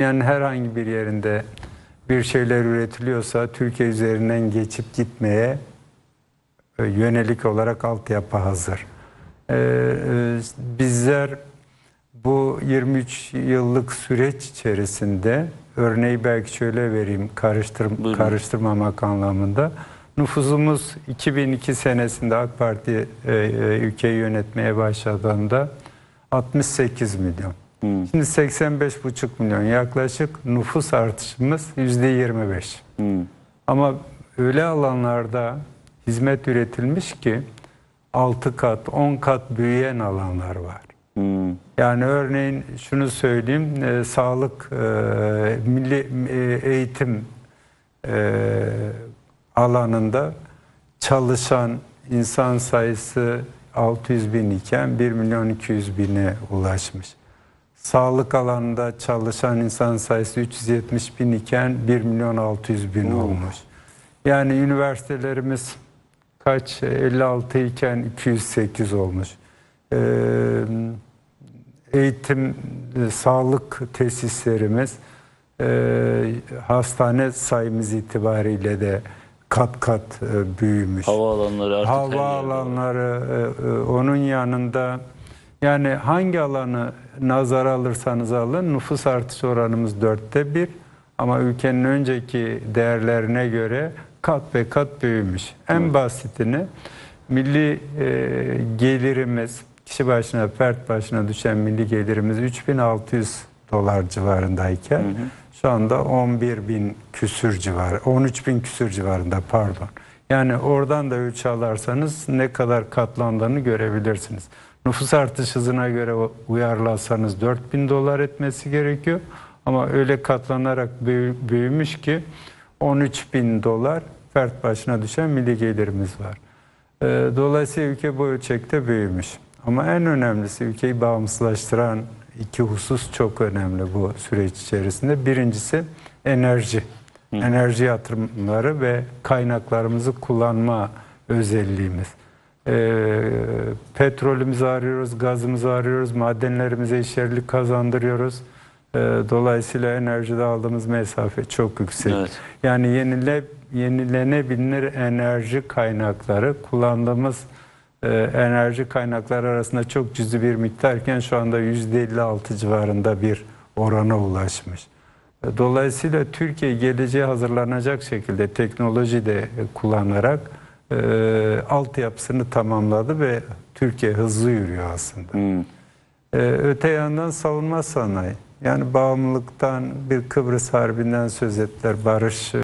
Yani herhangi bir yerinde bir şeyler üretiliyorsa Türkiye üzerinden geçip gitmeye e, yönelik olarak altyapı hazır. Ee, e, bizler bu 23 yıllık süreç içerisinde örneği belki şöyle vereyim karıştır, Buyurun. karıştırmamak anlamında. Nüfusumuz 2002 senesinde AK Parti e, e, ülkeyi yönetmeye başladığında 68 milyon. Şimdi 85,5 milyon yaklaşık nüfus artışımız %25. Ama öyle alanlarda hizmet üretilmiş ki 6 kat, 10 kat büyüyen alanlar var. Hmm. Yani örneğin şunu söyleyeyim, e, sağlık, e, milli e, eğitim e, alanında çalışan insan sayısı 600 bin iken 1 milyon 200 bine ulaşmış. Sağlık alanında çalışan insan sayısı 370 bin iken 1 milyon 600 bin olmuş. Yani üniversitelerimiz kaç 56 iken 208 olmuş. Ee, eğitim, e, sağlık tesislerimiz e, hastane sayımız itibariyle de kat kat e, büyümüş. Havaalanları artık. Havaalanları e, e, onun yanında yani hangi alanı nazara alırsanız alın nüfus artış oranımız dörtte bir. Ama ülkenin önceki değerlerine göre kat ve kat büyümüş. En basitini milli e, gelirimiz kişi başına fert başına düşen milli gelirimiz 3600 dolar civarındayken şu anda 11 bin küsür civarı 13 bin küsür civarında pardon. Yani oradan da ölçü alarsanız ne kadar katlandığını görebilirsiniz. Nüfus artış hızına göre uyarlarsanız 4 bin dolar etmesi gerekiyor. Ama öyle katlanarak büyü- büyümüş ki 13 bin dolar fert başına düşen milli gelirimiz var. Ee, Dolayısıyla ülke bu ölçekte büyümüş. Ama en önemlisi ülkeyi bağımsızlaştıran iki husus çok önemli bu süreç içerisinde. Birincisi enerji. Enerji yatırımları ve kaynaklarımızı kullanma özelliğimiz. Ee, petrolümüzü arıyoruz, gazımızı arıyoruz, madenlerimize işyerlik kazandırıyoruz. Ee, dolayısıyla enerjide aldığımız mesafe çok yüksek. Evet. Yani yenile, yenilenebilir enerji kaynakları kullandığımız e, enerji kaynakları arasında çok cüzi bir miktarken şu anda %56 civarında bir orana ulaşmış. E, Dolayısıyla Türkiye geleceğe hazırlanacak şekilde teknoloji de e, kullanarak e, altyapısını tamamladı ve Türkiye hızlı yürüyor aslında. Hmm. Ee, öte yandan savunma sanayi. Yani bağımlılıktan bir Kıbrıs Harbi'nden söz ettiler, barış